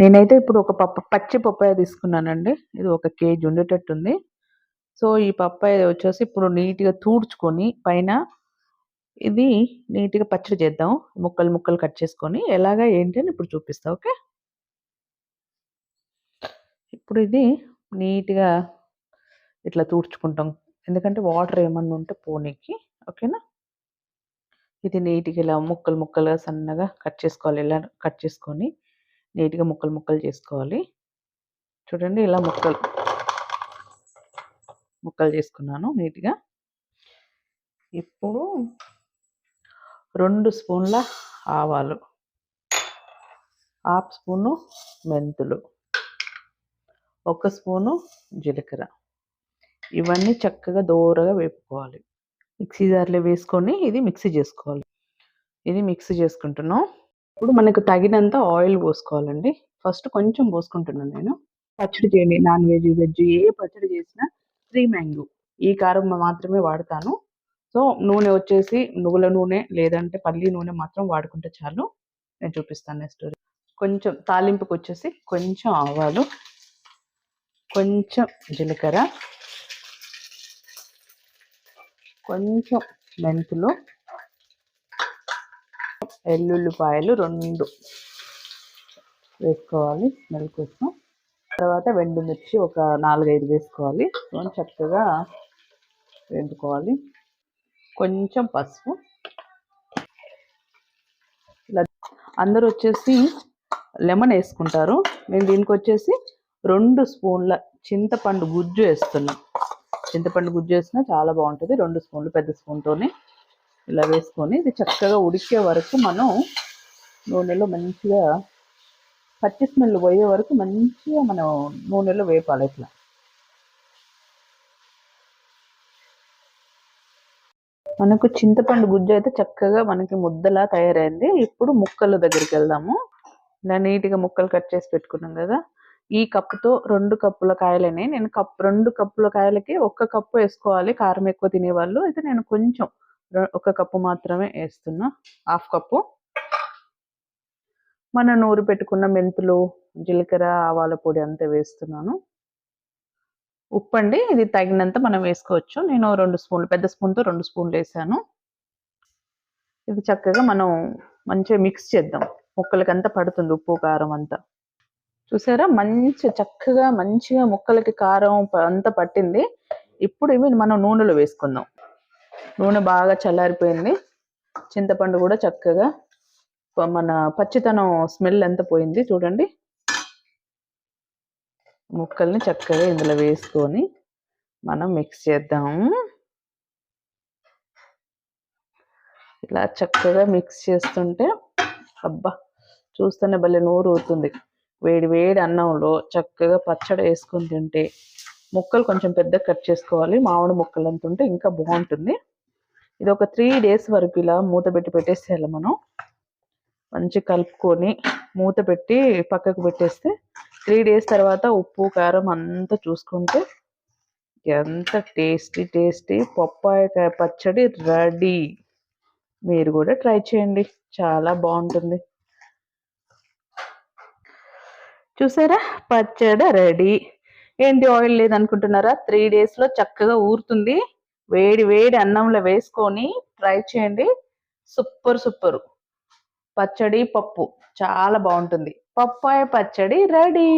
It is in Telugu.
నేనైతే ఇప్పుడు ఒక పప్పు పచ్చి పప్పాయ తీసుకున్నానండి. ఇది ఒక కేజీ ఉండేటట్టుంది సో ఈ పప్పాయ వచ్చేసి ఇప్పుడు నీట్గా తూడ్చుకొని పైన ఇది నీట్గా పచ్చడి చేద్దాం. ముక్కలు ముక్కలు కట్ చేసుకొని ఎలాగా ఏంటి అని ఇప్పుడు చూపిస్తా ఓకే? ఇప్పుడు ఇది నీట్గా ఇట్లా తూడ్చుకుంటాం. ఎందుకంటే వాటర్ ఏమన్నా ఉంటే పోనీకి ఓకేనా? ఇది నీట్గా ఇలా ముక్కలు ముక్కలుగా సన్నగా కట్ చేసుకోవాలి ఇలా కట్ చేసుకొని. నీట్గా ముక్కలు ముక్కలు చేసుకోవాలి. చూడండి ఇలా ముక్కలు ముక్కలు చేసుకున్నాను నీట్గా. ఇప్పుడు రెండు స్పూన్ల ఆవాలు హాఫ్ స్పూను మెంతులు ఒక స్పూను జీలకర్ర. ఇవన్నీ చక్కగా దోరగా వేపుకోవాలి. మిక్సీ జార్లో వేసుకొని ఇది మిక్సీ చేసుకోవాలి. ఇది మిక్సీ చేసుకుంటున్నాం. ఇప్పుడు మనకు తగినంత ఆయిల్ పోసుకోవాలండి. ఫస్ట్ కొంచెం పోసుకుంటున్నాను నేను. పచ్చడి చేయండి. నాన్ వెజ్ వెజ్ ఏ పచ్చడి చేసినా త్రీ మ్యాంగో. ఈ కారం మాత్రమే వాడతాను. సో నూనె వచ్చేసి నువ్వుల నూనె లేదంటే పల్లి నూనె మాత్రం వాడుకుంటే చాలు. నేను చూపిస్తాను నెక్స్ట్ కొంచెం తాలింపుకి వచ్చేసి కొంచెం ఆవాలు కొంచెం జీలకర్ర కొంచెం మెంతులు ఎల్లుల్లిపాయలు రెండు వేసుకోవాలి స్మెల్ కోసం. తర్వాత మిర్చి ఒక నాలుగైదు వేసుకోవాలి. చక్కగా వేపుకోవాలి. కొంచెం పసుపు. ఇలా అందరూ వచ్చేసి లెమన్ వేసుకుంటారు. నేను దీనికి వచ్చేసి రెండు స్పూన్ల చింతపండు గుజ్జు వేస్తున్నా. చింతపండు గుజ్జు వేసినా చాలా బాగుంటుంది. రెండు స్పూన్లు పెద్ద స్పూన్తోనే ఇలా వేసుకొని ఇది చక్కగా ఉడికే వరకు మనం నూనెలో మంచిగా పచ్చి స్మెల్ పోయే వరకు మంచిగా మనం నూనెలో వేపాలి ఇట్లా. మనకు చింతపండు గుజ్జు అయితే చక్కగా మనకి ముద్దలా తయారైంది. ఇప్పుడు ముక్కల దగ్గరికి వెళ్దాము. ఇలా నీట్గా ముక్కలు కట్ చేసి పెట్టుకున్నాం కదా. ఈ కప్పుతో రెండు కప్పుల కాయలని నేను కప్ రెండు కప్పుల కాయలకి ఒక్క కప్పు వేసుకోవాలి. కారం ఎక్కువ తినేవాళ్ళు. అయితే నేను కొంచెం ఒక కప్పు మాత్రమే వేస్తున్నా హాఫ్ కప్పు. మన నూరు పెట్టుకున్న మెంతులు జీలకర్ర ఆవాల పొడి అంతా వేస్తున్నాను. ఉప్పు అండి ఇది తగినంత మనం వేసుకోవచ్చు. నేను రెండు స్పూన్లు పెద్ద స్పూన్తో రెండు స్పూన్లు వేసాను. ఇది చక్కగా మనం మంచిగా మిక్స్ చేద్దాం. ముక్కలకంతా పడుతుంది ఉప్పు కారం అంతా. చూసారా? మంచి చక్కగా మంచిగా ముక్కలకి కారం అంతా పట్టింది. ఇప్పుడు ఇవి మనం నూనెలో వేసుకుందాం. నూనె బాగా చల్లారిపోయింది. చింతపండు కూడా చక్కగా మన పచ్చితనం స్మెల్ ఎంత పోయింది చూడండి. ముక్కల్ని చక్కగా ఇందులో వేసుకొని మనం మిక్స్ చేద్దాం. ఇలా చక్కగా మిక్స్ చేస్తుంటే అబ్బా! చూస్తేనే భలే నోరు అవుతుంది వేడి వేడి అన్నంలో చక్కగా పచ్చడి వేసుకొని తింటే ముక్కలు కొంచెం పెద్ద కట్ చేసుకోవాలి. మామిడి ముక్కలు అంత ఉంటే ఇంకా బాగుంటుంది. ఇది ఒక త్రీ డేస్ వరకు ఇలా మూత పెట్టి పెట్టేసేయాలి మనం. మంచి కలుపుకొని మూత పెట్టి పక్కకు పెట్టేస్తే త్రీ డేస్ తర్వాత ఉప్పు కారం అంతా చూసుకుంటే ఎంత టేస్టీ టేస్టీ పప్పాయకాయ పచ్చడి రెడీ. మీరు కూడా ట్రై చేయండి. చాలా బాగుంటుంది. చూసారా? పచ్చడి రెడీ. ఏంటి ఆయిల్ లేదనుకుంటున్నారా? త్రీ డేస్లో చక్కగా ఊరుతుంది. వేడి వేడి అన్నంలో వేసుకొని ట్రై చేయండి. Super super. పచ్చడి పప్పు. చాలా బాగుంటుంది. పప్పాయ పచ్చడి రెడీ.